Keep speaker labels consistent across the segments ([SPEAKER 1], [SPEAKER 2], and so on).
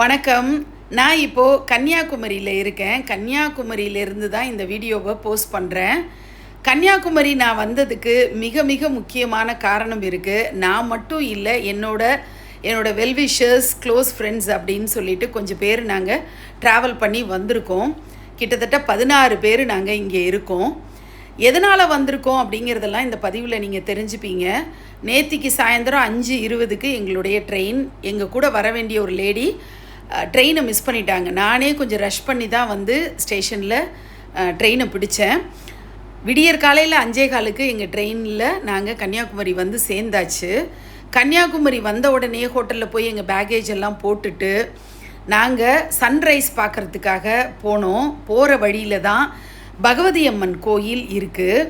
[SPEAKER 1] வணக்கம் நான் இப்போது கன்னியாகுமரியில் இருக்கேன் கன்னியாகுமரியிலேருந்து தான் இந்த வீடியோவை போஸ்ட் பண்ணுறேன் கன்னியாகுமரி நான் வந்ததுக்கு மிக மிக முக்கியமான காரணம் இருக்குது நான் மட்டும் இல்லை என்னோட என்னோடய வெல்விஷர்ஸ் க்ளோஸ் ஃப்ரெண்ட்ஸ் அப்படின்னு சொல்லிட்டு கொஞ்சம் பேர் நாங்கள் ட்ராவல் பண்ணி வந்திருக்கோம் கிட்டத்தட்ட பதினாறு பேர் நாங்கள் இங்கே இருக்கோம் எதனால் வந்திருக்கோம் அப்படிங்கிறதெல்லாம் இந்த பதிவில் நீங்கள் தெரிஞ்சுப்பீங்க நேத்திக்கு சாயந்தரம் அஞ்சு இருபதுக்கு எங்களுடைய ட்ரெயின் எங்கள் கூட வர வேண்டிய ஒரு லேடி ட்ரெயினை மிஸ் பண்ணிட்டாங்க நானே கொஞ்சம் ரஷ் பண்ணி தான் வந்து ஸ்டேஷனில் ட்ரெயினை பிடித்தேன் விடியற் காலையில் அஞ்சே காலுக்கு எங்கள் ட்ரெயினில் நாங்கள் கன்னியாகுமரி வந்து சேர்ந்தாச்சு கன்னியாகுமரி வந்த உடனே ஹோட்டலில் போய் எங்கள் பேகேஜ் எல்லாம் போட்டுட்டு நாங்கள் சன்ரைஸ் பார்க்குறதுக்காக போனோம் போகிற வழியில் தான் பகவதி அம்மன் கோயில் இருக்குது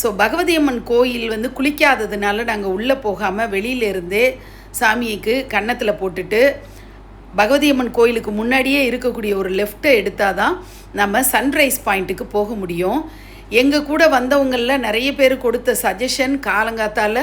[SPEAKER 1] ஸோ பகவதி அம்மன் கோயில் வந்து குளிக்காததுனால நாங்கள் உள்ளே போகாமல் வெளியிலேருந்தே சாமிக்கு கன்னத்தில் போட்டுட்டு பகவதியம்மன் கோயிலுக்கு முன்னாடியே இருக்கக்கூடிய ஒரு லெஃப்ட்டை எடுத்தால் தான் நம்ம சன்ரைஸ் பாயிண்ட்டுக்கு போக முடியும் எங்கள் கூட வந்தவங்களில் நிறைய பேர் கொடுத்த சஜஷன் காலங்காத்தால்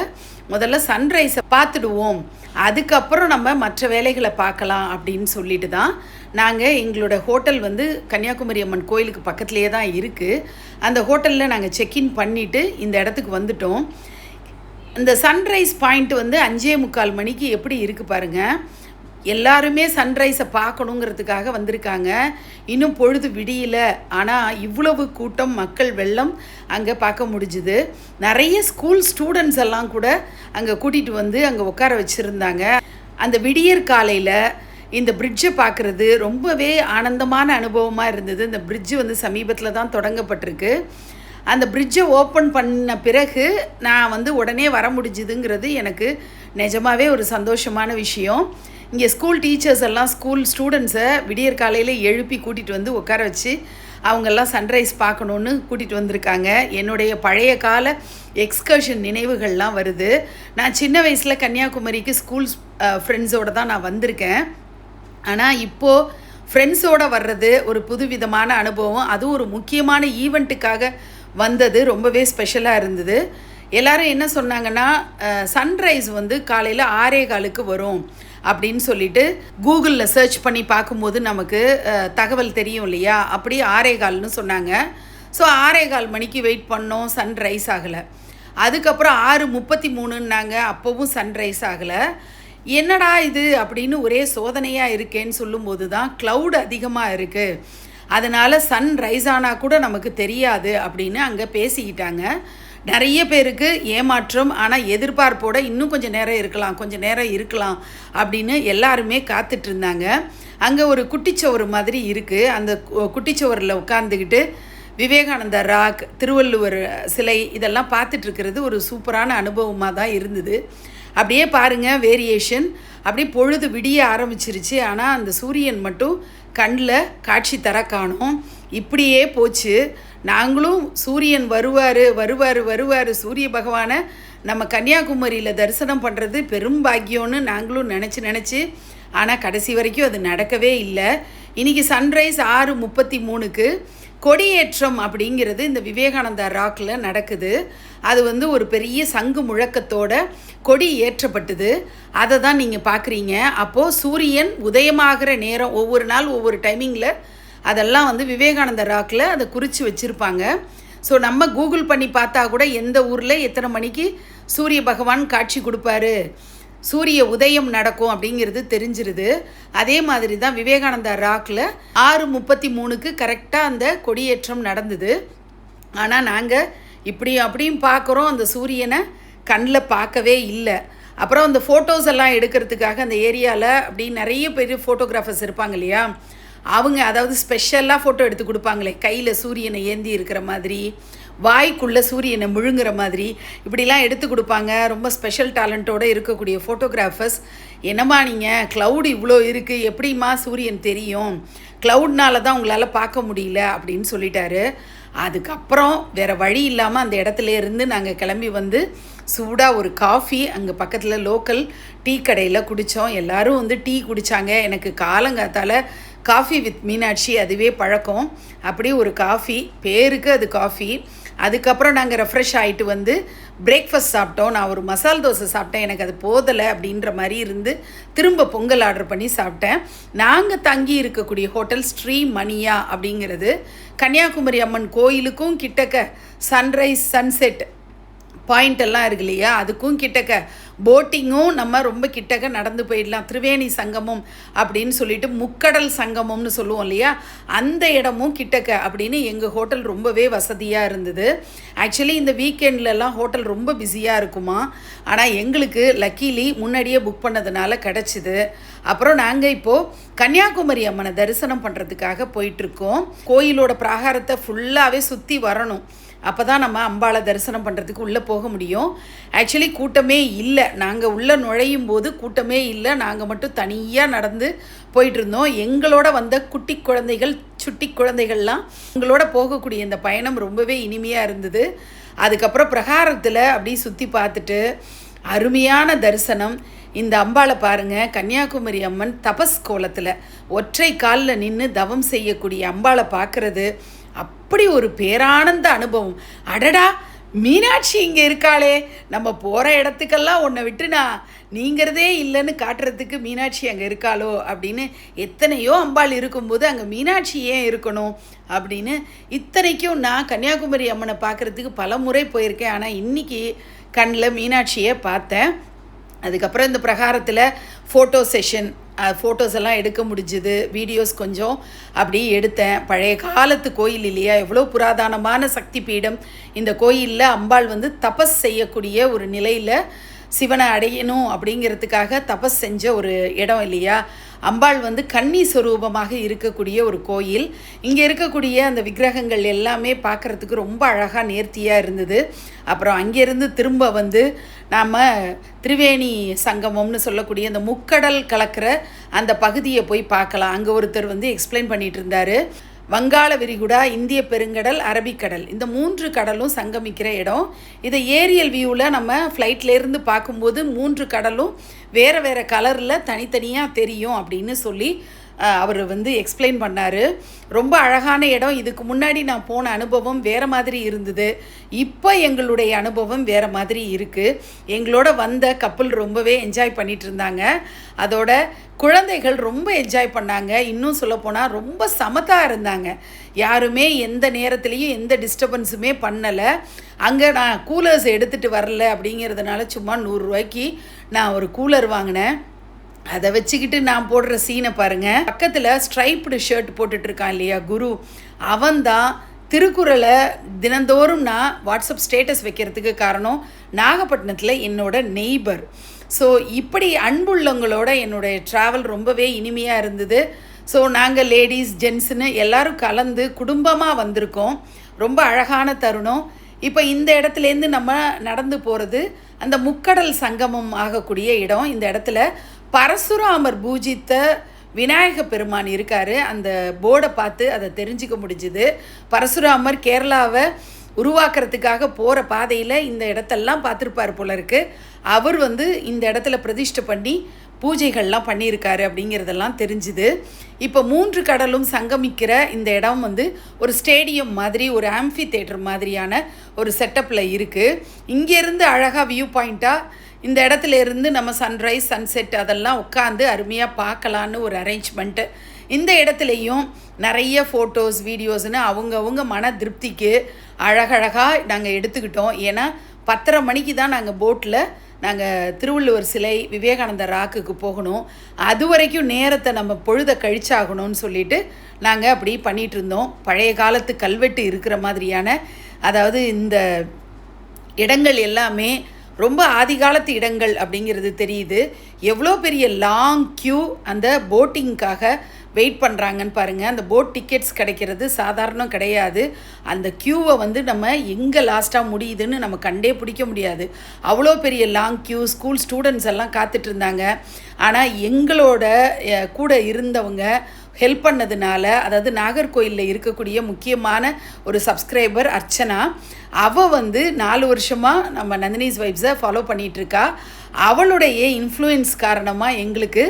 [SPEAKER 1] முதல்ல சன்ரைஸை பார்த்துடுவோம் அதுக்கப்புறம் நம்ம மற்ற வேலைகளை பார்க்கலாம் அப்படின்னு சொல்லிட்டு தான் நாங்கள் எங்களோட ஹோட்டல் வந்து கன்னியாகுமரி அம்மன் கோயிலுக்கு பக்கத்துலேயே தான் இருக்குது அந்த ஹோட்டலில் நாங்கள் செக்இன் பண்ணிவிட்டு இந்த இடத்துக்கு வந்துட்டோம் இந்த சன்ரைஸ் பாயிண்ட் வந்து அஞ்சே முக்கால் மணிக்கு எப்படி இருக்குது பாருங்கள் எல்லாருமே சன்ரைஸை பார்க்கணுங்கிறதுக்காக வந்திருக்காங்க இன்னும் பொழுது விடியல ஆனால் இவ்வளவு கூட்டம் மக்கள் வெள்ளம் அங்கே பார்க்க முடிஞ்சுது நிறைய ஸ்கூல் ஸ்டூடெண்ட்ஸ் எல்லாம் கூட அங்கே கூட்டிகிட்டு வந்து அங்கே உட்கார வச்சுருந்தாங்க அந்த விடியற் காலையில் இந்த பிரிட்ஜை பார்க்குறது ரொம்பவே ஆனந்தமான அனுபவமாக இருந்தது இந்த பிரிட்ஜு வந்து சமீபத்தில் தான் தொடங்கப்பட்டிருக்கு அந்த பிரிட்ஜை ஓப்பன் பண்ண பிறகு நான் வந்து உடனே வர முடிஞ்சுதுங்கிறது எனக்கு நிஜமாகவே ஒரு சந்தோஷமான விஷயம் இங்கே ஸ்கூல் டீச்சர்ஸ் எல்லாம் ஸ்கூல் ஸ்டூடெண்ட்ஸை விடியற் காலையில் எழுப்பி கூட்டிகிட்டு வந்து உட்கார வச்சு அவங்கெல்லாம் சன்ரைஸ் பார்க்கணுன்னு கூட்டிகிட்டு வந்திருக்காங்க என்னுடைய பழைய கால எக்ஸ்கர்ஷன் நினைவுகள்லாம் வருது நான் சின்ன வயசில் கன்னியாகுமரிக்கு ஸ்கூல் ஃப்ரெண்ட்ஸோடு தான் நான் வந்திருக்கேன் ஆனால் இப்போது ஃப்ரெண்ட்ஸோடு வர்றது ஒரு புதுவிதமான அனுபவம் அதுவும் ஒரு முக்கியமான ஈவெண்ட்டுக்காக வந்தது ரொம்பவே ஸ்பெஷலாக இருந்தது எல்லோரும் என்ன சொன்னாங்கன்னா சன்ரைஸ் வந்து காலையில் ஆறே காலுக்கு வரும் அப்படின்னு சொல்லிட்டு கூகுளில் சர்ச் பண்ணி பார்க்கும்போது நமக்கு தகவல் தெரியும் இல்லையா அப்படி ஆரேகால்னு சொன்னாங்க ஸோ ஆரேகால் மணிக்கு வெயிட் பண்ணோம் சன்ரைஸ் ஆகலை அதுக்கப்புறம் ஆறு முப்பத்தி மூணுன்னாங்க அப்போவும் சன்ரைஸ் ஆகலை என்னடா இது அப்படின்னு ஒரே சோதனையாக இருக்கேன்னு சொல்லும்போது தான் க்ளவுட் அதிகமாக இருக்குது அதனால் சன் ரைஸ் ஆனால் கூட நமக்கு தெரியாது அப்படின்னு அங்கே பேசிக்கிட்டாங்க நிறைய பேருக்கு ஏமாற்றம் ஆனால் எதிர்பார்ப்போட இன்னும் கொஞ்சம் நேரம் இருக்கலாம் கொஞ்சம் நேரம் இருக்கலாம் அப்படின்னு எல்லாருமே காத்துட்ருந்தாங்க அங்கே ஒரு குட்டிச்சவர் மாதிரி இருக்குது அந்த குட்டிச்சவரில் உட்காந்துக்கிட்டு விவேகானந்தர் ராக் திருவள்ளுவர் சிலை இதெல்லாம் பார்த்துட்ருக்கிறது ஒரு சூப்பரான அனுபவமாக தான் இருந்தது அப்படியே பாருங்கள் வேரியேஷன் அப்படியே பொழுது விடிய ஆரம்பிச்சிருச்சு ஆனால் அந்த சூரியன் மட்டும் கண்ணில் காட்சி தர காணும் இப்படியே போச்சு நாங்களும் சூரியன் வருவார் வருவார் வருவார் சூரிய பகவானை நம்ம கன்னியாகுமரியில் தரிசனம் பண்ணுறது பெரும் பாக்கியம்னு நாங்களும் நினச்சி நினச்சி ஆனால் கடைசி வரைக்கும் அது நடக்கவே இல்லை இன்றைக்கி சன்ரைஸ் ஆறு முப்பத்தி மூணுக்கு கொடியேற்றம் அப்படிங்கிறது இந்த விவேகானந்தா ராக்கில் நடக்குது அது வந்து ஒரு பெரிய சங்கு முழக்கத்தோட கொடி ஏற்றப்பட்டது அதை தான் நீங்கள் பார்க்குறீங்க அப்போது சூரியன் உதயமாகிற நேரம் ஒவ்வொரு நாள் ஒவ்வொரு டைமிங்கில் அதெல்லாம் வந்து விவேகானந்த ராக்கில் அதை குறித்து வச்சுருப்பாங்க ஸோ நம்ம கூகுள் பண்ணி பார்த்தா கூட எந்த ஊரில் எத்தனை மணிக்கு சூரிய பகவான் காட்சி கொடுப்பாரு சூரிய உதயம் நடக்கும் அப்படிங்கிறது தெரிஞ்சிருது அதே மாதிரி தான் விவேகானந்தா ராக்கில் ஆறு முப்பத்தி மூணுக்கு கரெக்டாக அந்த கொடியேற்றம் நடந்தது ஆனால் நாங்கள் இப்படியும் அப்படியும் பார்க்குறோம் அந்த சூரியனை கண்ணில் பார்க்கவே இல்லை அப்புறம் அந்த ஃபோட்டோஸ் எல்லாம் எடுக்கிறதுக்காக அந்த ஏரியாவில் அப்படி நிறைய பேர் ஃபோட்டோகிராஃபர்ஸ் இருப்பாங்க இல்லையா அவங்க அதாவது ஸ்பெஷலாக ஃபோட்டோ எடுத்து கொடுப்பாங்களே கையில் சூரியனை ஏந்தி இருக்கிற மாதிரி வாய்க்குள்ளே சூரியனை முழுங்குற மாதிரி இப்படிலாம் எடுத்து கொடுப்பாங்க ரொம்ப ஸ்பெஷல் டேலண்ட்டோடு இருக்கக்கூடிய ஃபோட்டோகிராஃபர்ஸ் என்னம்மா நீங்கள் க்ளவுடு இவ்வளோ இருக்குது எப்படிம்மா சூரியன் தெரியும் க்ளவுட்னால தான் உங்களால் பார்க்க முடியல அப்படின்னு சொல்லிட்டாரு அதுக்கப்புறம் வேறு வழி இல்லாமல் அந்த இடத்துல இருந்து நாங்கள் கிளம்பி வந்து சூடாக ஒரு காஃபி அங்கே பக்கத்தில் லோக்கல் டீ கடையில் குடித்தோம் எல்லோரும் வந்து டீ குடித்தாங்க எனக்கு காலங்காத்தால் காஃபி வித் மீனாட்சி அதுவே பழக்கம் அப்படி ஒரு காஃபி பேருக்கு அது காஃபி அதுக்கப்புறம் நாங்கள் ரெஃப்ரெஷ் ஆகிட்டு வந்து பிரேக்ஃபாஸ்ட் சாப்பிட்டோம் நான் ஒரு மசால் தோசை சாப்பிட்டேன் எனக்கு அது போதலை அப்படின்ற மாதிரி இருந்து திரும்ப பொங்கல் ஆர்டர் பண்ணி சாப்பிட்டேன் நாங்கள் தங்கி இருக்கக்கூடிய ஹோட்டல் ஸ்ரீ மணியா அப்படிங்கிறது கன்னியாகுமரி அம்மன் கோயிலுக்கும் கிட்டக்க சன்ரைஸ் சன்செட் பாயிண்ட் எல்லாம் இருக்கு இல்லையா அதுக்கும் கிட்டக்க போட்டிங்கும் நம்ம ரொம்ப கிட்டக்க நடந்து போயிடலாம் திரிவேணி சங்கமம் அப்படின்னு சொல்லிட்டு முக்கடல் சங்கமம்னு சொல்லுவோம் இல்லையா அந்த இடமும் கிட்டக்க அப்படின்னு எங்கள் ஹோட்டல் ரொம்பவே வசதியாக இருந்தது ஆக்சுவலி இந்த வீக்கெண்ட்லலாம் ஹோட்டல் ரொம்ப பிஸியாக இருக்குமா ஆனால் எங்களுக்கு லக்கீலி முன்னாடியே புக் பண்ணதுனால கிடச்சிது அப்புறம் நாங்கள் இப்போது கன்னியாகுமரி அம்மனை தரிசனம் பண்ணுறதுக்காக போயிட்டுருக்கோம் கோயிலோட பிராகாரத்தை ஃபுல்லாகவே சுற்றி வரணும் அப்போ தான் நம்ம அம்பாளை தரிசனம் பண்ணுறதுக்கு உள்ளே போக முடியும் ஆக்சுவலி கூட்டமே இல்லை நாங்கள் உள்ளே நுழையும் போது கூட்டமே இல்லை நாங்கள் மட்டும் தனியாக நடந்து போயிட்டுருந்தோம் எங்களோட வந்த குட்டி குழந்தைகள் சுட்டி குழந்தைகள்லாம் உங்களோட போகக்கூடிய இந்த பயணம் ரொம்பவே இனிமையாக இருந்தது அதுக்கப்புறம் பிரகாரத்தில் அப்படியே சுற்றி பார்த்துட்டு அருமையான தரிசனம் இந்த அம்பாளை பாருங்கள் கன்னியாகுமரி அம்மன் தபஸ் கோலத்தில் ஒற்றை காலில் நின்று தவம் செய்யக்கூடிய அம்பாளை பார்க்குறது அப்படி ஒரு பேரானந்த அனுபவம் அடடா மீனாட்சி இங்கே இருக்காளே நம்ம போகிற இடத்துக்கெல்லாம் உன்னை விட்டுனா நீங்கிறதே இல்லைன்னு காட்டுறதுக்கு மீனாட்சி அங்கே இருக்காளோ அப்படின்னு எத்தனையோ அம்பாள் இருக்கும்போது அங்கே மீனாட்சி ஏன் இருக்கணும் அப்படின்னு இத்தனைக்கும் நான் கன்னியாகுமரி அம்மனை பார்க்குறதுக்கு பல முறை போயிருக்கேன் ஆனால் இன்றைக்கி கண்ணில் மீனாட்சியை பார்த்தேன் அதுக்கப்புறம் இந்த பிரகாரத்தில் ஃபோட்டோ செஷன் ஃபோட்டோஸ் எல்லாம் எடுக்க முடிஞ்சுது வீடியோஸ் கொஞ்சம் அப்படி எடுத்தேன் பழைய காலத்து கோயில் இல்லையா எவ்வளோ புராதனமான சக்தி பீடம் இந்த கோயிலில் அம்பாள் வந்து தபஸ் செய்யக்கூடிய ஒரு நிலையில் சிவனை அடையணும் அப்படிங்கிறதுக்காக தபஸ் செஞ்ச ஒரு இடம் இல்லையா அம்பாள் வந்து கன்னி சுரூபமாக இருக்கக்கூடிய ஒரு கோயில் இங்கே இருக்கக்கூடிய அந்த விக்கிரகங்கள் எல்லாமே பார்க்குறதுக்கு ரொம்ப அழகாக நேர்த்தியாக இருந்தது அப்புறம் அங்கேருந்து திரும்ப வந்து நாம் திரிவேணி சங்கமம்னு சொல்லக்கூடிய அந்த முக்கடல் கலக்கிற அந்த பகுதியை போய் பார்க்கலாம் அங்கே ஒருத்தர் வந்து எக்ஸ்பிளைன் பண்ணிகிட்டு இருந்தார் வங்காள விரிகுடா இந்திய பெருங்கடல் அரபிக்கடல் இந்த மூன்று கடலும் சங்கமிக்கிற இடம் இதை ஏரியல் வியூவில் நம்ம ஃப்ளைட்லேருந்து பார்க்கும்போது மூன்று கடலும் வேறு வேறு கலரில் தனித்தனியாக தெரியும் அப்படின்னு சொல்லி அவர் வந்து எக்ஸ்பிளைன் பண்ணார் ரொம்ப அழகான இடம் இதுக்கு முன்னாடி நான் போன அனுபவம் வேறு மாதிரி இருந்தது இப்போ எங்களுடைய அனுபவம் வேறு மாதிரி இருக்குது எங்களோட வந்த கப்பல் ரொம்பவே என்ஜாய் பண்ணிகிட்டு இருந்தாங்க அதோட குழந்தைகள் ரொம்ப என்ஜாய் பண்ணாங்க இன்னும் சொல்லப்போனால் ரொம்ப சமத்தாக இருந்தாங்க யாருமே எந்த நேரத்துலேயும் எந்த டிஸ்டர்பன்ஸுமே பண்ணலை அங்கே நான் கூலர்ஸ் எடுத்துகிட்டு வரல அப்படிங்கிறதுனால சும்மா நூறுரூவாய்க்கு நான் ஒரு கூலர் வாங்கினேன் அதை வச்சுக்கிட்டு நான் போடுற சீனை பாருங்கள் பக்கத்தில் ஸ்ட்ரைப்டு ஷர்ட் இருக்கான் இல்லையா குரு அவன்தான் திருக்குறளை தினந்தோறும் நான் வாட்ஸ்அப் ஸ்டேட்டஸ் வைக்கிறதுக்கு காரணம் நாகப்பட்டினத்தில் என்னோட நெய்பர் ஸோ இப்படி அன்புள்ளவங்களோட என்னுடைய ட்ராவல் ரொம்பவே இனிமையாக இருந்தது ஸோ நாங்கள் லேடிஸ் ஜென்ஸுன்னு எல்லோரும் கலந்து குடும்பமாக வந்திருக்கோம் ரொம்ப அழகான தருணம் இப்போ இந்த இடத்துலேருந்து நம்ம நடந்து போகிறது அந்த முக்கடல் சங்கமம் ஆகக்கூடிய இடம் இந்த இடத்துல பரசுராமர் பூஜித்த விநாயக பெருமான் இருக்கார் அந்த போர்டை பார்த்து அதை தெரிஞ்சுக்க முடிஞ்சுது பரசுராமர் கேரளாவை உருவாக்குறதுக்காக போகிற பாதையில் இந்த இடத்தெல்லாம் பார்த்துருப்பார் போல இருக்குது அவர் வந்து இந்த இடத்துல பிரதிஷ்டை பண்ணி பூஜைகள்லாம் பண்ணியிருக்காரு அப்படிங்கிறதெல்லாம் தெரிஞ்சுது இப்போ மூன்று கடலும் சங்கமிக்கிற இந்த இடம் வந்து ஒரு ஸ்டேடியம் மாதிரி ஒரு ஆம்ஃபி தேட்டர் மாதிரியான ஒரு செட்டப்பில் இருக்குது இங்கேருந்து அழகாக வியூ பாயிண்ட்டாக இந்த இடத்துல இருந்து நம்ம சன்ரைஸ் சன்செட் அதெல்லாம் உட்காந்து அருமையாக பார்க்கலான்னு ஒரு அரேஞ்ச்மெண்ட்டு இந்த இடத்துலையும் நிறைய ஃபோட்டோஸ் வீடியோஸ்னு அவங்கவுங்க மன திருப்திக்கு அழகழகாக நாங்கள் எடுத்துக்கிட்டோம் ஏன்னா பத்தரை மணிக்கு தான் நாங்கள் போட்டில் நாங்கள் திருவள்ளுவர் சிலை விவேகானந்தர் ராக்குக்கு போகணும் அது வரைக்கும் நேரத்தை நம்ம பொழுத கழிச்சாகணும்னு சொல்லிட்டு நாங்கள் அப்படி பண்ணிகிட்டு இருந்தோம் பழைய காலத்து கல்வெட்டு இருக்கிற மாதிரியான அதாவது இந்த இடங்கள் எல்லாமே ரொம்ப ஆதிகாலத்து இடங்கள் அப்படிங்கிறது தெரியுது எவ்வளோ பெரிய லாங் க்யூ அந்த போட்டிங்க்காக வெயிட் பண்ணுறாங்கன்னு பாருங்கள் அந்த போட் டிக்கெட்ஸ் கிடைக்கிறது சாதாரணம் கிடையாது அந்த க்யூவை வந்து நம்ம எங்கே லாஸ்ட்டாக முடியுதுன்னு நம்ம கண்டே பிடிக்க முடியாது அவ்வளோ பெரிய லாங் க்யூ ஸ்கூல் ஸ்டூடெண்ட்ஸ் எல்லாம் காத்துட்ருந்தாங்க ஆனால் எங்களோட கூட இருந்தவங்க ஹெல்ப் பண்ணதுனால அதாவது நாகர்கோயிலில் இருக்கக்கூடிய முக்கியமான ஒரு சப்ஸ்கிரைபர் அர்ச்சனா அவள் வந்து நாலு வருஷமாக நம்ம நந்தினிஸ் வைப்ஸை ஃபாலோ பண்ணிகிட்ருக்கா அவளுடைய இன்ஃப்ளூயன்ஸ் காரணமாக எங்களுக்கு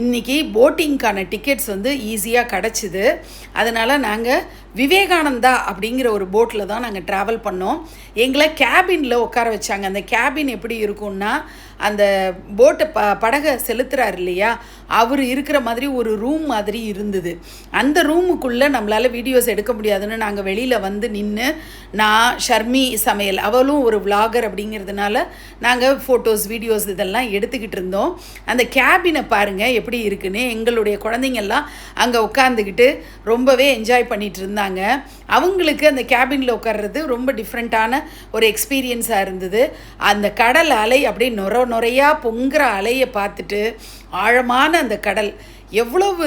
[SPEAKER 1] இன்றைக்கி போட்டிங்க்கான டிக்கெட்ஸ் வந்து ஈஸியாக கிடச்சிது அதனால் நாங்கள் விவேகானந்தா அப்படிங்கிற ஒரு போட்டில் தான் நாங்கள் ட்ராவல் பண்ணோம் எங்களை கேபினில் உட்கார வச்சாங்க அந்த கேபின் எப்படி இருக்கும்னா அந்த போட்டை ப படகை செலுத்துறாரு இல்லையா அவர் இருக்கிற மாதிரி ஒரு ரூம் மாதிரி இருந்தது அந்த ரூமுக்குள்ளே நம்மளால் வீடியோஸ் எடுக்க முடியாதுன்னு நாங்கள் வெளியில் வந்து நின்று நான் ஷர்மி சமையல் அவளும் ஒரு விளாகர் அப்படிங்கிறதுனால நாங்கள் ஃபோட்டோஸ் வீடியோஸ் இதெல்லாம் எடுத்துக்கிட்டு இருந்தோம் அந்த கேபினை பாருங்கள் எப்படி இருக்குன்னு எங்களுடைய குழந்தைங்கள்லாம் அங்கே உட்காந்துக்கிட்டு ரொம்பவே என்ஜாய் பண்ணிகிட்டு இருந்தாங்க அவங்களுக்கு அந்த கேபினில் உட்கார்றது ரொம்ப டிஃப்ரெண்ட்டான ஒரு எக்ஸ்பீரியன்ஸாக இருந்தது அந்த கடல் அலை அப்படியே நுர நுரையாக பொங்குற அலையை பார்த்துட்டு ஆழமான அந்த கடல் எவ்வளவு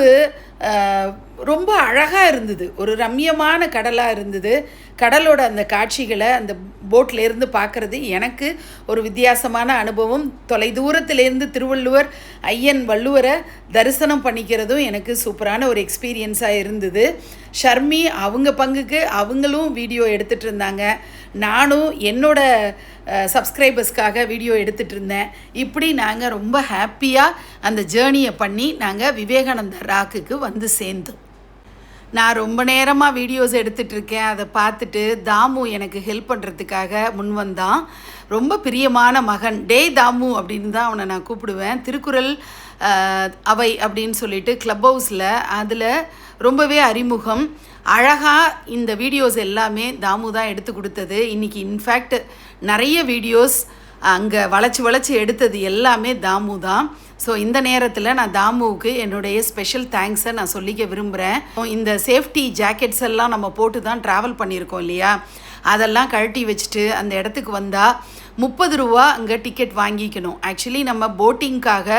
[SPEAKER 1] ரொம்ப அழகாக இருந்தது ஒரு ரம்யமான கடலாக இருந்தது கடலோட அந்த காட்சிகளை அந்த போட்லேருந்து பார்க்குறது எனக்கு ஒரு வித்தியாசமான அனுபவம் தொலை தூரத்திலேருந்து திருவள்ளுவர் ஐயன் வள்ளுவரை தரிசனம் பண்ணிக்கிறதும் எனக்கு சூப்பரான ஒரு எக்ஸ்பீரியன்ஸாக இருந்தது ஷர்மி அவங்க பங்குக்கு அவங்களும் வீடியோ எடுத்துகிட்டு இருந்தாங்க நானும் என்னோட சப்ஸ்கிரைபர்ஸ்க்காக வீடியோ எடுத்துகிட்டு இருந்தேன் இப்படி நாங்கள் ரொம்ப ஹாப்பியாக அந்த ஜேர்னியை பண்ணி நாங்கள் விவேகானந்தர் ராக்குக்கு வந்து சேர்ந்து நான் ரொம்ப நேரமாக வீடியோஸ் எடுத்துட்ருக்கேன் அதை பார்த்துட்டு தாமு எனக்கு ஹெல்ப் பண்ணுறதுக்காக முன் வந்தான் ரொம்ப பிரியமான மகன் டே தாமு அப்படின்னு தான் அவனை நான் கூப்பிடுவேன் திருக்குறள் அவை அப்படின்னு சொல்லிட்டு க்ளப் ஹவுஸில் அதில் ரொம்பவே அறிமுகம் அழகாக இந்த வீடியோஸ் எல்லாமே தாமு தான் எடுத்து கொடுத்தது இன்றைக்கி இன்ஃபேக்ட் நிறைய வீடியோஸ் அங்கே வளைச்சி வளைச்சி எடுத்தது எல்லாமே தாமு தான் ஸோ இந்த நேரத்தில் நான் தாமுவுக்கு என்னுடைய ஸ்பெஷல் தேங்க்ஸை நான் சொல்லிக்க விரும்புகிறேன் இந்த சேஃப்டி ஜாக்கெட்ஸ் எல்லாம் நம்ம போட்டு தான் ட்ராவல் பண்ணியிருக்கோம் இல்லையா அதெல்லாம் கழட்டி வச்சுட்டு அந்த இடத்துக்கு வந்தால் முப்பது ரூபா அங்கே டிக்கெட் வாங்கிக்கணும் ஆக்சுவலி நம்ம போட்டிங்க்காக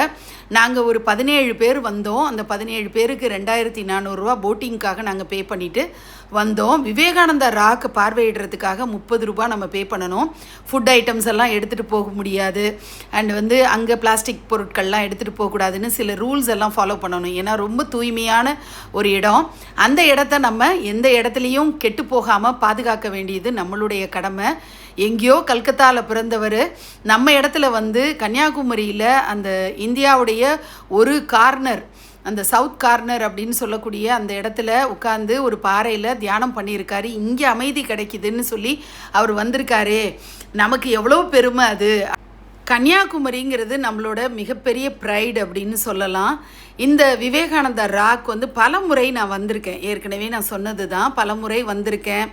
[SPEAKER 1] நாங்கள் ஒரு பதினேழு பேர் வந்தோம் அந்த பதினேழு பேருக்கு ரெண்டாயிரத்தி நானூறுரூவா போட்டிங்க்காக நாங்கள் பே பண்ணிவிட்டு வந்தோம் விவேகானந்தா ராக்கு பார்வையிடுறதுக்காக முப்பது ரூபா நம்ம பே பண்ணணும் ஃபுட் ஐட்டம்ஸ் எல்லாம் எடுத்துகிட்டு போக முடியாது அண்ட் வந்து அங்கே பிளாஸ்டிக் பொருட்கள்லாம் எடுத்துகிட்டு போகக்கூடாதுன்னு சில ரூல்ஸ் எல்லாம் ஃபாலோ பண்ணணும் ஏன்னா ரொம்ப தூய்மையான ஒரு இடம் அந்த இடத்த நம்ம எந்த இடத்துலையும் கெட்டு போகாமல் பாதுகாக்க வேண்டியது நம்மளுடைய கடமை எங்கேயோ கல்கத்தாவில் பிறந்தவர் நம்ம இடத்துல வந்து கன்னியாகுமரியில் அந்த இந்தியாவுடைய ஒரு கார்னர் அந்த சவுத் கார்னர் அப்படின்னு சொல்லக்கூடிய அந்த இடத்துல உட்காந்து ஒரு பாறையில் தியானம் பண்ணியிருக்காரு இங்கே அமைதி கிடைக்குதுன்னு சொல்லி அவர் வந்திருக்காரே நமக்கு எவ்வளோ பெருமை அது கன்னியாகுமரிங்கிறது நம்மளோட மிகப்பெரிய ப்ரைடு அப்படின்னு சொல்லலாம் இந்த விவேகானந்தா ராக் வந்து பல முறை நான் வந்திருக்கேன் ஏற்கனவே நான் சொன்னது தான் பல முறை வந்திருக்கேன்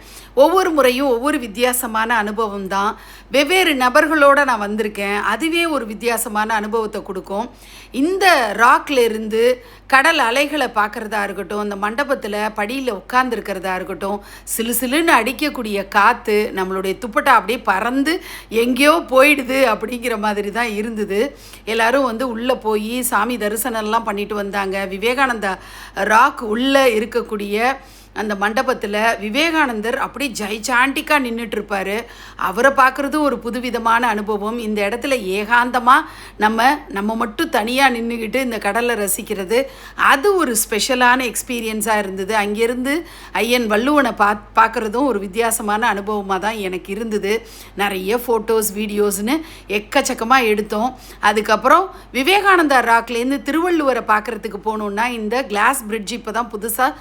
[SPEAKER 1] ஒவ்வொரு முறையும் ஒவ்வொரு வித்தியாசமான அனுபவம் தான் வெவ்வேறு நபர்களோடு நான் வந்திருக்கேன் அதுவே ஒரு வித்தியாசமான அனுபவத்தை கொடுக்கும் இந்த ராக்லேருந்து கடல் அலைகளை பார்க்குறதா இருக்கட்டும் அந்த மண்டபத்தில் படியில் உட்காந்துருக்கிறதா இருக்கட்டும் சிலு சிலுன்னு அடிக்கக்கூடிய காற்று நம்மளுடைய துப்பட்டா அப்படியே பறந்து எங்கேயோ போயிடுது அப்படிங்கிற மாதிரி தான் இருந்தது எல்லோரும் வந்து உள்ளே போய் சாமி தரிசனம்லாம் பண்ணிட்டு வந்தாங்க விவேகானந்தா ராக் உள்ளே இருக்கக்கூடிய அந்த மண்டபத்தில் விவேகானந்தர் அப்படி ஜெய்சாண்டிக்காக நின்றுட்டுருப்பார் அவரை பார்க்குறது ஒரு புதுவிதமான அனுபவம் இந்த இடத்துல ஏகாந்தமாக நம்ம நம்ம மட்டும் தனியாக நின்றுக்கிட்டு இந்த கடலை ரசிக்கிறது அது ஒரு ஸ்பெஷலான எக்ஸ்பீரியன்ஸாக இருந்தது அங்கேருந்து ஐயன் வள்ளுவனை பா பார்க்குறதும் ஒரு வித்தியாசமான அனுபவமாக தான் எனக்கு இருந்தது நிறைய ஃபோட்டோஸ் வீடியோஸ்னு எக்கச்சக்கமாக எடுத்தோம் அதுக்கப்புறம் விவேகானந்தா ராக்லேருந்து திருவள்ளுவரை பார்க்குறதுக்கு போகணுன்னா இந்த கிளாஸ் பிரிட்ஜ் இப்போ தான் புதுசாக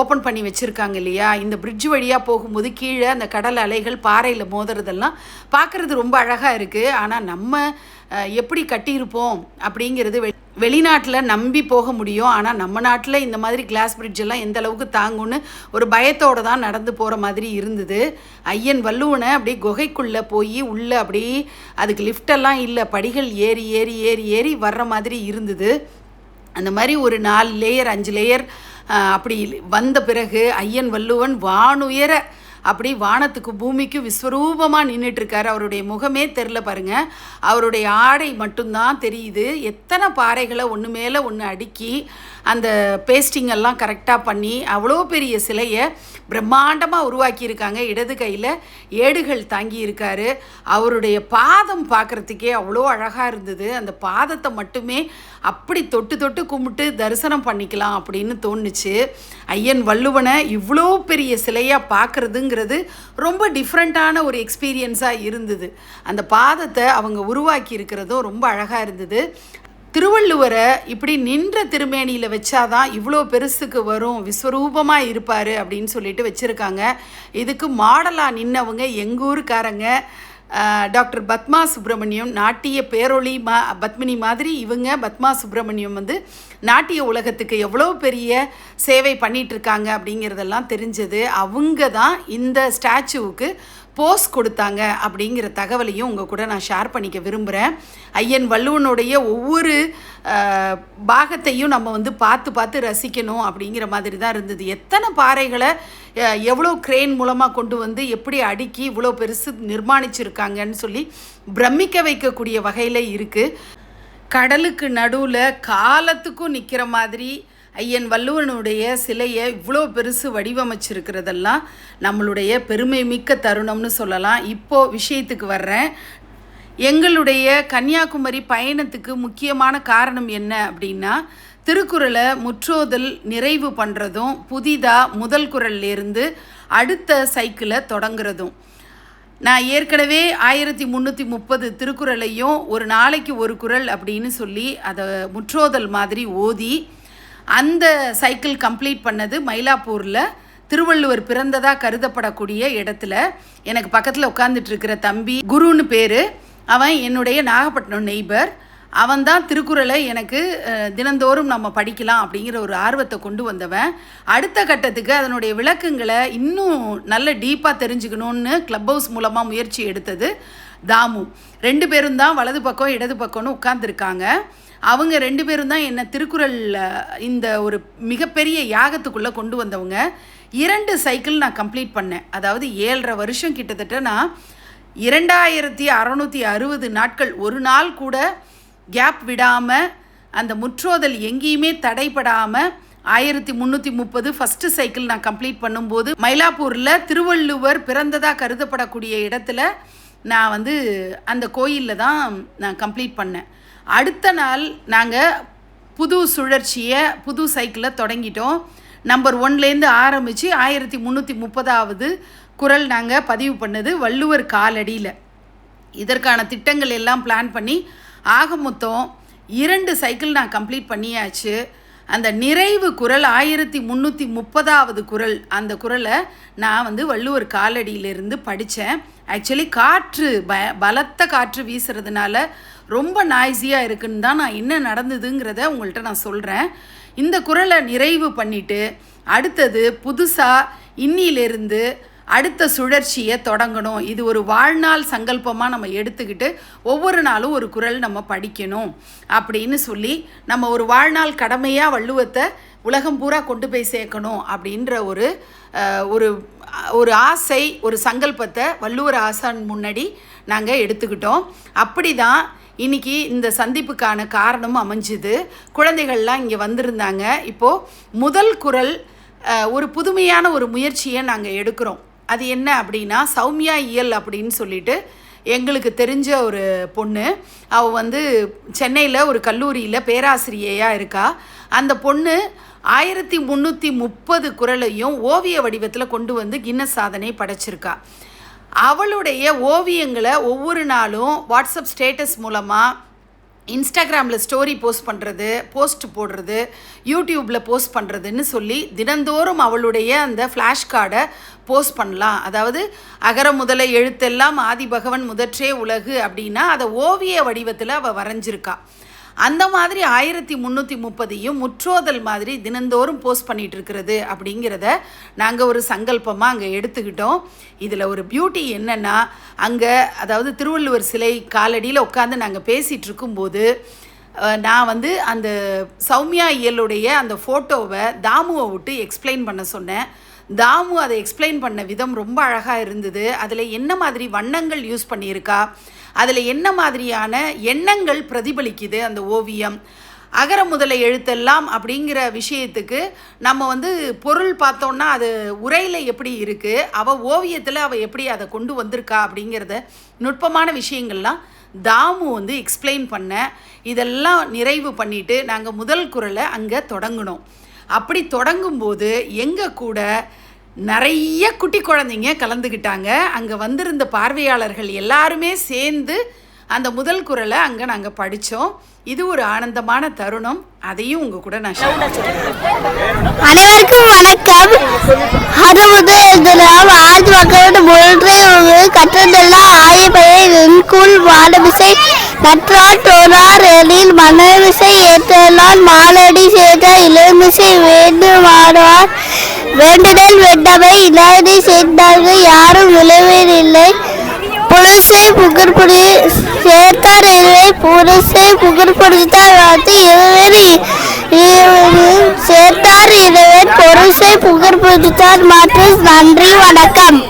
[SPEAKER 1] ஓப்பன் பண்ணி வச்சுருக்காங்க இல்லையா இந்த பிரிட்ஜ் வழியாக போகும்போது கீழே அந்த கடல் அலைகள் பாறையில் மோதுறதெல்லாம் பார்க்குறது ரொம்ப அழகாக இருக்குது ஆனால் நம்ம எப்படி கட்டியிருப்போம் அப்படிங்கிறது வெளிநாட்டில் நம்பி போக முடியும் ஆனால் நம்ம நாட்டில் இந்த மாதிரி கிளாஸ் பிரிட்ஜெல்லாம் எந்த அளவுக்கு தாங்கும்னு ஒரு பயத்தோடு தான் நடந்து போகிற மாதிரி இருந்தது ஐயன் வல்லுவனை அப்படியே குகைக்குள்ளே போய் உள்ளே அப்படி அதுக்கு லிஃப்டெல்லாம் இல்லை படிகள் ஏறி ஏறி ஏறி ஏறி வர்ற மாதிரி இருந்தது அந்த மாதிரி ஒரு நாலு லேயர் அஞ்சு லேயர் அப்படி வந்த பிறகு ஐயன் வள்ளுவன் வானுயர அப்படி வானத்துக்கு பூமிக்கும் விஸ்வரூபமாக நின்றுட்டு இருக்காரு அவருடைய முகமே தெரில பாருங்க அவருடைய ஆடை மட்டும்தான் தெரியுது எத்தனை பாறைகளை ஒன்று மேலே ஒன்று அடுக்கி அந்த பேஸ்டிங் எல்லாம் கரெக்டாக பண்ணி அவ்வளோ பெரிய சிலையை பிரம்மாண்டமாக உருவாக்கியிருக்காங்க இடது கையில் ஏடுகள் தாங்கி இருக்காரு அவருடைய பாதம் பார்க்குறதுக்கே அவ்வளோ அழகாக இருந்தது அந்த பாதத்தை மட்டுமே அப்படி தொட்டு தொட்டு கும்பிட்டு தரிசனம் பண்ணிக்கலாம் அப்படின்னு தோணுச்சு ஐயன் வள்ளுவனை இவ்வளோ பெரிய சிலையாக பார்க்குறதுங்க அப்படிங்கிறது ரொம்ப டிஃப்ரெண்ட்டான ஒரு எக்ஸ்பீரியன்ஸாக இருந்தது அந்த பாதத்தை அவங்க உருவாக்கி இருக்கிறதும் ரொம்ப அழகாக இருந்தது திருவள்ளுவரை இப்படி நின்ற திருமேனியில் வச்சாதான் இவ்வளோ பெருசுக்கு வரும் விஸ்வரூபமாக இருப்பார் அப்படின்னு சொல்லிட்டு வச்சுருக்காங்க இதுக்கு மாடலாக நின்னவங்க எங்கள் ஊருக்காரங்க டாக்டர் பத்மா சுப்பிரமணியம் நாட்டிய பேரொளி மா பத்மினி மாதிரி இவங்க பத்மா சுப்பிரமணியம் வந்து நாட்டிய உலகத்துக்கு எவ்வளோ பெரிய சேவை பண்ணிகிட்ருக்காங்க அப்படிங்கிறதெல்லாம் தெரிஞ்சது அவங்க தான் இந்த ஸ்டாச்சுவுக்கு போஸ் கொடுத்தாங்க அப்படிங்கிற தகவலையும் உங்கள் கூட நான் ஷேர் பண்ணிக்க விரும்புகிறேன் ஐயன் வள்ளுவனுடைய ஒவ்வொரு பாகத்தையும் நம்ம வந்து பார்த்து பார்த்து ரசிக்கணும் அப்படிங்கிற மாதிரி தான் இருந்தது எத்தனை பாறைகளை எவ்வளோ க்ரெயின் மூலமாக கொண்டு வந்து எப்படி அடுக்கி இவ்வளோ பெருசு நிர்மாணிச்சிருக்காங்கன்னு சொல்லி பிரமிக்க வைக்கக்கூடிய வகையில் இருக்குது கடலுக்கு நடுவில் காலத்துக்கும் நிற்கிற மாதிரி ஐயன் வள்ளுவனுடைய சிலையை இவ்வளோ பெருசு வடிவமைச்சிருக்கிறதெல்லாம் நம்மளுடைய பெருமை மிக்க தருணம்னு சொல்லலாம் இப்போது விஷயத்துக்கு வர்றேன் எங்களுடைய கன்னியாகுமரி பயணத்துக்கு முக்கியமான காரணம் என்ன அப்படின்னா திருக்குறளை முற்றோதல் நிறைவு பண்ணுறதும் புதிதாக முதல் குரல்லேருந்து அடுத்த சைக்கிளை தொடங்குறதும் நான் ஏற்கனவே ஆயிரத்தி முந்நூற்றி முப்பது திருக்குறளையும் ஒரு நாளைக்கு ஒரு குரல் அப்படின்னு சொல்லி அதை முற்றோதல் மாதிரி ஓதி அந்த சைக்கிள் கம்ப்ளீட் பண்ணது மயிலாப்பூரில் திருவள்ளுவர் பிறந்ததாக கருதப்படக்கூடிய இடத்துல எனக்கு பக்கத்தில் உட்காந்துட்டு இருக்கிற தம்பி குருன்னு பேர் அவன் என்னுடைய நாகப்பட்டினம் நெய்பர் அவன் தான் திருக்குறளை எனக்கு தினந்தோறும் நம்ம படிக்கலாம் அப்படிங்கிற ஒரு ஆர்வத்தை கொண்டு வந்தவன் அடுத்த கட்டத்துக்கு அதனுடைய விளக்கங்களை இன்னும் நல்ல டீப்பாக தெரிஞ்சுக்கணுன்னு கிளப் ஹவுஸ் மூலமாக முயற்சி எடுத்தது தாமு ரெண்டு பேரும் தான் வலது பக்கம் இடது பக்கம்னு உட்காந்துருக்காங்க அவங்க ரெண்டு பேரும் தான் என்னை திருக்குறளில் இந்த ஒரு மிகப்பெரிய யாகத்துக்குள்ளே கொண்டு வந்தவங்க இரண்டு சைக்கிள் நான் கம்ப்ளீட் பண்ணேன் அதாவது ஏழரை வருஷம் கிட்டத்தட்ட நான் இரண்டாயிரத்தி அறநூற்றி அறுபது நாட்கள் ஒரு நாள் கூட கேப் விடாமல் அந்த முற்றோதல் எங்கேயுமே தடைப்படாமல் ஆயிரத்தி முந்நூற்றி முப்பது ஃபஸ்ட்டு சைக்கிள் நான் கம்ப்ளீட் பண்ணும்போது மயிலாப்பூரில் திருவள்ளுவர் பிறந்ததாக கருதப்படக்கூடிய இடத்துல நான் வந்து அந்த கோயிலில் தான் நான் கம்ப்ளீட் பண்ணேன் அடுத்த நாள் நாங்கள் புது சுழற்சியை புது சைக்கிளை தொடங்கிட்டோம் நம்பர் ஒன்லேருந்து ஆரம்பித்து ஆயிரத்தி முந்நூற்றி முப்பதாவது குரல் நாங்கள் பதிவு பண்ணது வள்ளுவர் காலடியில் இதற்கான திட்டங்கள் எல்லாம் பிளான் பண்ணி ஆக மொத்தம் இரண்டு சைக்கிள் நான் கம்ப்ளீட் பண்ணியாச்சு அந்த நிறைவு குரல் ஆயிரத்தி முந்நூற்றி முப்பதாவது குரல் அந்த குரலை நான் வந்து வள்ளுவர் காலடியிலிருந்து படித்தேன் ஆக்சுவலி காற்று ப பலத்த காற்று வீசுறதுனால ரொம்ப நாய்ஸியாக இருக்குன்னு தான் நான் என்ன நடந்ததுங்கிறத உங்கள்கிட்ட நான் சொல்கிறேன் இந்த குரலை நிறைவு பண்ணிவிட்டு அடுத்தது புதுசாக இன்னிலிருந்து அடுத்த சுழற்சியை தொடங்கணும் இது ஒரு வாழ்நாள் சங்கல்பமாக நம்ம எடுத்துக்கிட்டு ஒவ்வொரு நாளும் ஒரு குரல் நம்ம படிக்கணும் அப்படின்னு சொல்லி நம்ம ஒரு வாழ்நாள் கடமையாக வள்ளுவத்தை உலகம் பூரா கொண்டு போய் சேர்க்கணும் அப்படின்ற ஒரு ஒரு ஒரு ஆசை ஒரு சங்கல்பத்தை வள்ளுவர் ஆசான் முன்னாடி நாங்கள் எடுத்துக்கிட்டோம் அப்படி தான் இன்றைக்கி இந்த சந்திப்புக்கான காரணமும் அமைஞ்சுது குழந்தைகள்லாம் இங்கே வந்திருந்தாங்க இப்போது முதல் குரல் ஒரு புதுமையான ஒரு முயற்சியை நாங்கள் எடுக்கிறோம் அது என்ன அப்படின்னா சௌமியா இயல் அப்படின்னு சொல்லிட்டு எங்களுக்கு தெரிஞ்ச ஒரு பொண்ணு அவள் வந்து சென்னையில் ஒரு கல்லூரியில் பேராசிரியையாக இருக்கா அந்த பொண்ணு ஆயிரத்தி முந்நூற்றி முப்பது குரலையும் ஓவிய வடிவத்தில் கொண்டு வந்து கின்ன சாதனை படைச்சிருக்கா அவளுடைய ஓவியங்களை ஒவ்வொரு நாளும் வாட்ஸ்அப் ஸ்டேட்டஸ் மூலமாக இன்ஸ்டாகிராமில் ஸ்டோரி போஸ்ட் பண்ணுறது போஸ்ட் போடுறது யூடியூப்பில் போஸ்ட் பண்ணுறதுன்னு சொல்லி தினந்தோறும் அவளுடைய அந்த ஃப்ளாஷ் கார்டை போஸ்ட் பண்ணலாம் அதாவது அகர முதல எழுத்தெல்லாம் ஆதி பகவன் முதற்றே உலகு அப்படின்னா அதை ஓவிய வடிவத்தில் அவள் வரைஞ்சிருக்காள் அந்த மாதிரி ஆயிரத்தி முந்நூற்றி முப்பதையும் முற்றோதல் மாதிரி தினந்தோறும் போஸ்ட் பண்ணிகிட்டு இருக்கிறது அப்படிங்கிறத நாங்கள் ஒரு சங்கல்பமாக அங்கே எடுத்துக்கிட்டோம் இதில் ஒரு பியூட்டி என்னென்னா அங்கே அதாவது திருவள்ளுவர் சிலை காலடியில் உட்காந்து நாங்கள் பேசிகிட்டு இருக்கும்போது நான் வந்து அந்த சௌமியா இயலுடைய அந்த ஃபோட்டோவை தாமுவை விட்டு எக்ஸ்பிளைன் பண்ண சொன்னேன் தாமு அதை எக்ஸ்பிளைன் பண்ண விதம் ரொம்ப அழகாக இருந்தது அதில் என்ன மாதிரி வண்ணங்கள் யூஸ் பண்ணியிருக்கா அதில் என்ன மாதிரியான எண்ணங்கள் பிரதிபலிக்குது அந்த ஓவியம் அகர முதல எழுத்தெல்லாம் அப்படிங்கிற விஷயத்துக்கு நம்ம வந்து பொருள் பார்த்தோன்னா அது உரையில் எப்படி இருக்குது அவள் ஓவியத்தில் அவள் எப்படி அதை கொண்டு வந்திருக்கா அப்படிங்கிறத நுட்பமான விஷயங்கள்லாம் தாமு வந்து எக்ஸ்பிளைன் பண்ண இதெல்லாம் நிறைவு பண்ணிவிட்டு நாங்கள் முதல் குரலை அங்கே தொடங்கினோம் அப்படி தொடங்கும்போது எங்கள் கூட நிறைய குட்டி குழந்தைங்க கலந்துக்கிட்டாங்க அங்கே வந்திருந்த பார்வையாளர்கள் எல்லாருமே சேர்ந்து அந்த முதல் குரலை அங்கே நாங்கள் படித்தோம் இது ஒரு ஆனந்தமான தருணம் அதையும் உங்க கூட நான்
[SPEAKER 2] அனைவருக்கும் வணக்கம் அது முதல் இதெல்லாம் ஆழ்ந்து மக்களோட ஒன்றே ஒரு கற்றதெல்லாம் ஆய பெயர் என்குள் வாடமிசை நற்றார் தோறார் எழில் மனமிசை மாலடி சேர்த்த இளமிசை வேண்டு வாடுவார் வேண்டுதல் வேண்டவை இனாதி சேர்ந்தார்கள் யாரும் விளைவதில்லை புலசை புகழ்புடி சேர்த்தார் இல்லை புலசை புகழ்புடித்தார் வாழ்த்து இருவேறு சேர்த்தார் இறைவன் பொருசை புகழ்புடித்தார் மாற்று நன்றி வணக்கம்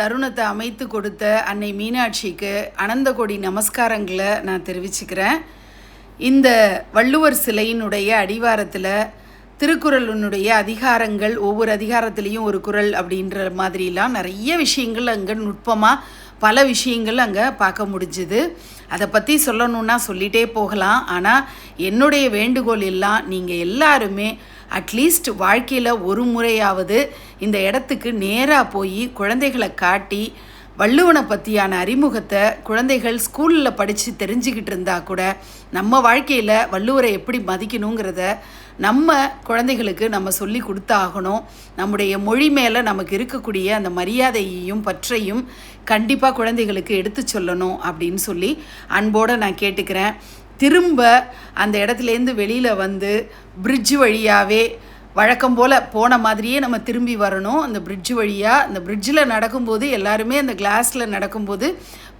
[SPEAKER 1] தருணத்தை அமைத்து கொடுத்த அன்னை மீனாட்சிக்கு அனந்த கொடி நமஸ்காரங்களை நான் தெரிவிச்சுக்கிறேன் இந்த வள்ளுவர் சிலையினுடைய அடிவாரத்தில் திருக்குறளுனுடைய அதிகாரங்கள் ஒவ்வொரு அதிகாரத்திலையும் ஒரு குரல் அப்படின்ற மாதிரிலாம் நிறைய விஷயங்கள் அங்கே நுட்பமாக பல விஷயங்கள் அங்கே பார்க்க முடிஞ்சுது அதை பற்றி சொல்லணுன்னா சொல்லிகிட்டே போகலாம் ஆனால் என்னுடைய வேண்டுகோள் எல்லாம் நீங்கள் எல்லாருமே அட்லீஸ்ட் வாழ்க்கையில் ஒரு முறையாவது இந்த இடத்துக்கு நேராக போய் குழந்தைகளை காட்டி வள்ளுவனை பற்றியான அறிமுகத்தை குழந்தைகள் ஸ்கூலில் படித்து தெரிஞ்சுக்கிட்டு இருந்தால் கூட நம்ம வாழ்க்கையில் வள்ளுவரை எப்படி மதிக்கணுங்கிறத நம்ம குழந்தைகளுக்கு நம்ம சொல்லி கொடுத்தாகணும் நம்முடைய மொழி மேலே நமக்கு இருக்கக்கூடிய அந்த மரியாதையையும் பற்றையும் கண்டிப்பாக குழந்தைகளுக்கு எடுத்து சொல்லணும் அப்படின்னு சொல்லி அன்போடு நான் கேட்டுக்கிறேன் திரும்ப அந்த இடத்துலேருந்து வெளியில் வந்து பிரிட்ஜ் வழியாகவே வழக்கம் போல் போன மாதிரியே நம்ம திரும்பி வரணும் அந்த பிரிட்ஜ் வழியாக அந்த பிரிட்ஜில் நடக்கும்போது எல்லாருமே அந்த கிளாஸில் நடக்கும்போது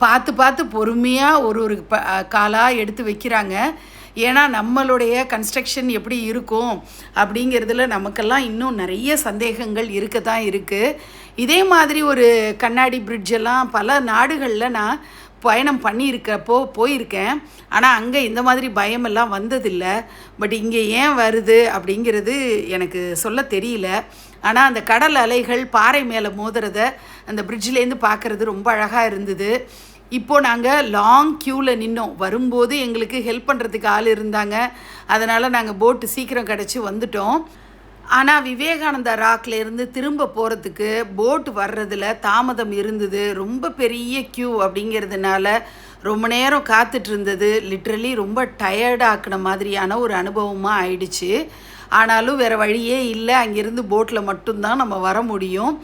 [SPEAKER 1] பார்த்து பார்த்து பொறுமையாக ஒரு ஒரு ப காலாக எடுத்து வைக்கிறாங்க ஏன்னா நம்மளுடைய கன்ஸ்ட்ரக்ஷன் எப்படி இருக்கும் அப்படிங்கிறதுல நமக்கெல்லாம் இன்னும் நிறைய சந்தேகங்கள் இருக்க தான் இருக்குது இதே மாதிரி ஒரு கண்ணாடி பிரிட்ஜெல்லாம் பல நாடுகளில் நான் பயணம் பண்ணியிருக்கப்போ போயிருக்கேன் ஆனால் அங்கே இந்த மாதிரி பயமெல்லாம் வந்ததில்லை பட் இங்கே ஏன் வருது அப்படிங்கிறது எனக்கு சொல்ல தெரியல ஆனால் அந்த கடல் அலைகள் பாறை மேலே மோதுறத அந்த பிரிட்ஜிலேருந்து பார்க்குறது ரொம்ப அழகாக இருந்தது இப்போது நாங்கள் லாங் க்யூவில் நின்னோம் வரும்போது எங்களுக்கு ஹெல்ப் பண்ணுறதுக்கு ஆள் இருந்தாங்க அதனால் நாங்கள் போட்டு சீக்கிரம் கிடச்சி வந்துட்டோம் ஆனால் விவேகானந்தா இருந்து திரும்ப போகிறதுக்கு போட்டு வர்றதில் தாமதம் இருந்தது ரொம்ப பெரிய க்யூ அப்படிங்கிறதுனால ரொம்ப நேரம் காத்துட்டு இருந்தது லிட்ரலி ரொம்ப டயர்டாக்குன மாதிரியான ஒரு அனுபவமாக ஆயிடுச்சு ஆனாலும் வேறு வழியே இல்லை அங்கேருந்து போட்டில் மட்டும்தான் நம்ம வர முடியும்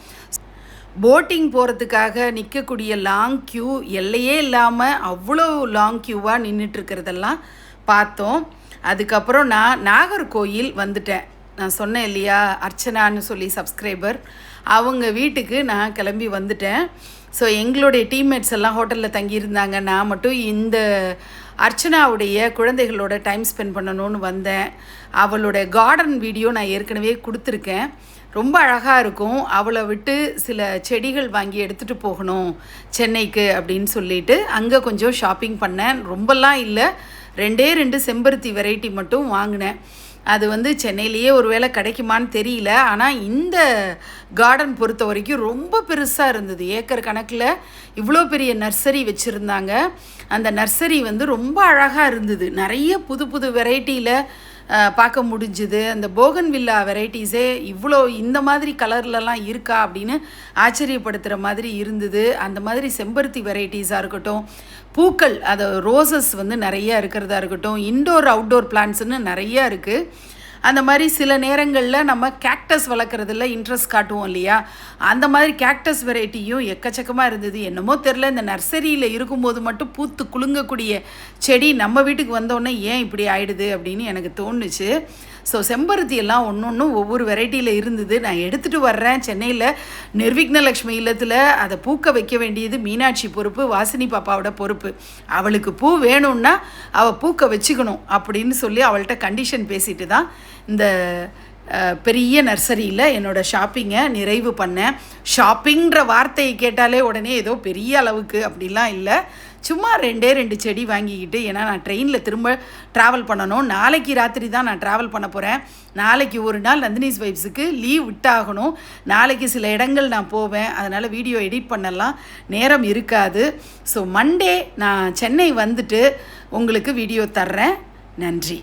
[SPEAKER 1] போட்டிங் போகிறதுக்காக நிற்கக்கூடிய லாங் க்யூ எல்லையே இல்லாமல் அவ்வளோ லாங் க்யூவாக நின்றுட்டுருக்கிறதெல்லாம் பார்த்தோம் அதுக்கப்புறம் நான் நாகர்கோயில் வந்துட்டேன் நான் சொன்னேன் இல்லையா அர்ச்சனான்னு சொல்லி சப்ஸ்கிரைபர் அவங்க வீட்டுக்கு நான் கிளம்பி வந்துட்டேன் ஸோ எங்களுடைய டீம்மேட்ஸ் எல்லாம் ஹோட்டலில் தங்கியிருந்தாங்க நான் மட்டும் இந்த அர்ச்சனாவுடைய குழந்தைகளோட டைம் ஸ்பெண்ட் பண்ணணும்னு வந்தேன் அவளோட கார்டன் வீடியோ நான் ஏற்கனவே கொடுத்துருக்கேன் ரொம்ப அழகாக இருக்கும் அவளை விட்டு சில செடிகள் வாங்கி எடுத்துகிட்டு போகணும் சென்னைக்கு அப்படின்னு சொல்லிட்டு அங்கே கொஞ்சம் ஷாப்பிங் பண்ணேன் ரொம்பலாம் இல்லை ரெண்டே ரெண்டு செம்பருத்தி வெரைட்டி மட்டும் வாங்கினேன் அது வந்து சென்னையிலேயே ஒரு வேளை கிடைக்குமான்னு தெரியல ஆனால் இந்த கார்டன் பொறுத்த வரைக்கும் ரொம்ப பெருசாக இருந்தது ஏக்கர் கணக்கில் இவ்வளோ பெரிய நர்சரி வச்சுருந்தாங்க அந்த நர்சரி வந்து ரொம்ப அழகாக இருந்தது நிறைய புது புது வெரைட்டியில் பார்க்க முடிஞ்சுது அந்த போகன் வில்லா வெரைட்டிஸே இவ்வளோ இந்த மாதிரி கலர்லலாம் இருக்கா அப்படின்னு ஆச்சரியப்படுத்துகிற மாதிரி இருந்தது அந்த மாதிரி செம்பருத்தி வெரைட்டிஸாக இருக்கட்டும் பூக்கள் அதை ரோசஸ் வந்து நிறையா இருக்கிறதா இருக்கட்டும் இன்டோர் அவுட்டோர் பிளான்ட்ஸ்னு நிறையா இருக்குது அந்த மாதிரி சில நேரங்களில் நம்ம கேக்டஸ் வளர்க்குறதுல இன்ட்ரெஸ்ட் காட்டுவோம் இல்லையா அந்த மாதிரி கேக்டஸ் வெரைட்டியும் எக்கச்சக்கமாக இருந்தது என்னமோ தெரில இந்த நர்சரியில் இருக்கும்போது மட்டும் பூத்து குலுங்கக்கூடிய செடி நம்ம வீட்டுக்கு வந்தோடனே ஏன் இப்படி ஆயிடுது அப்படின்னு எனக்கு தோணுச்சு ஸோ செம்பருத்தி எல்லாம் ஒன்று ஒன்றும் ஒவ்வொரு வெரைட்டியில் இருந்தது நான் எடுத்துகிட்டு வர்றேன் சென்னையில் நிர்விக்னலக்ஷ்மி இல்லத்தில் அதை பூக்க வைக்க வேண்டியது மீனாட்சி பொறுப்பு வாசினி பாப்பாவோட பொறுப்பு அவளுக்கு பூ வேணும்னா அவள் பூக்க வச்சுக்கணும் அப்படின்னு சொல்லி அவள்கிட்ட கண்டிஷன் பேசிட்டு தான் இந்த பெரிய நர்சரியில் என்னோடய ஷாப்பிங்கை நிறைவு பண்ணேன் ஷாப்பிங்கிற வார்த்தையை கேட்டாலே உடனே ஏதோ பெரிய அளவுக்கு அப்படிலாம் இல்லை சும்மா ரெண்டே ரெண்டு செடி வாங்கிக்கிட்டு ஏன்னா நான் ட்ரெயினில் திரும்ப ட்ராவல் பண்ணணும் நாளைக்கு ராத்திரி தான் நான் ட்ராவல் பண்ண போகிறேன் நாளைக்கு ஒரு நாள் நந்தினிஸ் வைப்ஸுக்கு லீவ் விட்டாகணும் நாளைக்கு சில இடங்கள் நான் போவேன் அதனால் வீடியோ எடிட் பண்ணலாம் நேரம் இருக்காது ஸோ மண்டே நான் சென்னை வந்துட்டு உங்களுக்கு வீடியோ தர்றேன் நன்றி